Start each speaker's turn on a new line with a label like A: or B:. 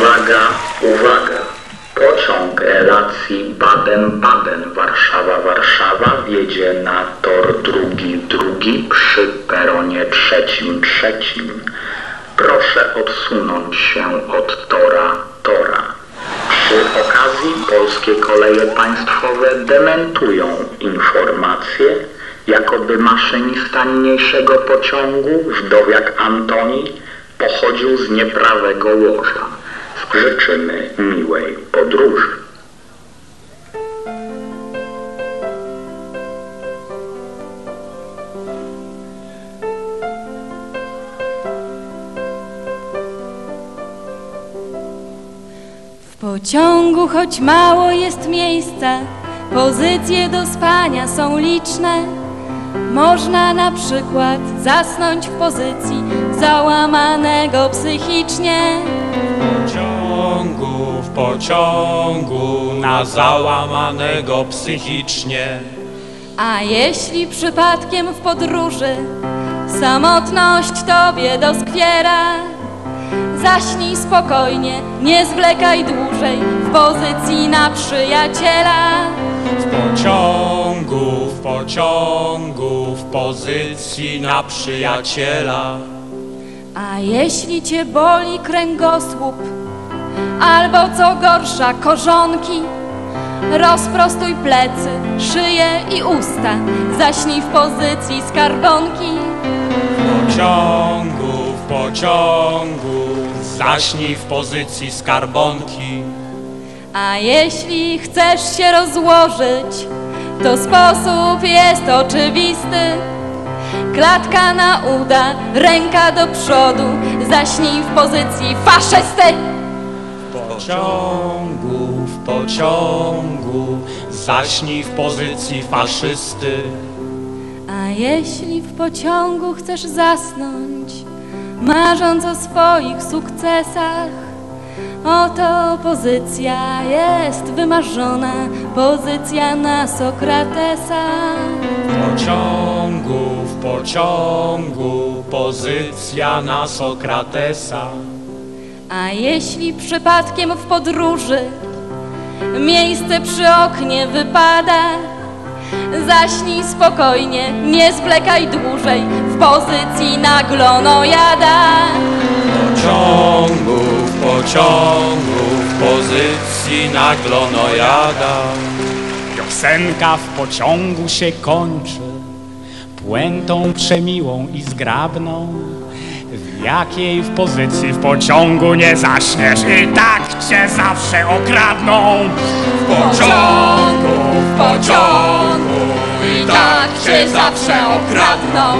A: Uwaga, uwaga! Pociąg relacji Baden-Baden, Warszawa-Warszawa wiedzie na tor drugi drugi przy peronie trzecim trzecim. Proszę odsunąć się od tora tora. Przy okazji polskie koleje państwowe dementują informacje, jakoby maszynista niniejszego pociągu, wdowiak Antoni, pochodził z nieprawego łoża. Życzymy miłej podróży.
B: W pociągu, choć mało jest miejsca, pozycje do spania są liczne. Można na przykład zasnąć w pozycji załamanego psychicznie.
C: W pociągu, w pociągu, na załamanego psychicznie.
B: A jeśli przypadkiem w podróży samotność tobie doskwiera, zaśnij spokojnie, nie zwlekaj dłużej w pozycji na przyjaciela.
C: W pociągu, w pociągu, w pozycji na przyjaciela.
B: A jeśli cię boli kręgosłup, albo co gorsza korzonki, rozprostuj plecy, szyję i usta, zaśnij w pozycji skarbonki.
C: W pociągu, w pociągu, zaśnij w pozycji skarbonki.
B: A jeśli chcesz się rozłożyć, to sposób jest oczywisty. Klatka na uda, ręka do przodu, zaśnij w pozycji faszysty.
C: W pociągu, w pociągu, zaśnij w pozycji faszysty.
B: A jeśli w pociągu chcesz zasnąć, marząc o swoich sukcesach, oto pozycja jest wymarzona, pozycja na Sokratesa.
C: W pociągu, w pociągu, pozycja na Sokratesa.
B: A jeśli przypadkiem w podróży miejsce przy oknie wypada, zaśnij spokojnie, nie zwlekaj dłużej w pozycji na glonojada.
C: W pociągu, w pociągu, w pozycji na glonojada.
D: Piosenka w pociągu się kończy Puentą przemiłą i zgrabną W jakiej w pozycji w pociągu nie zaśniesz? I tak cię zawsze okradną.
C: W pociągu, w pociągu, i tak cię zawsze okradną.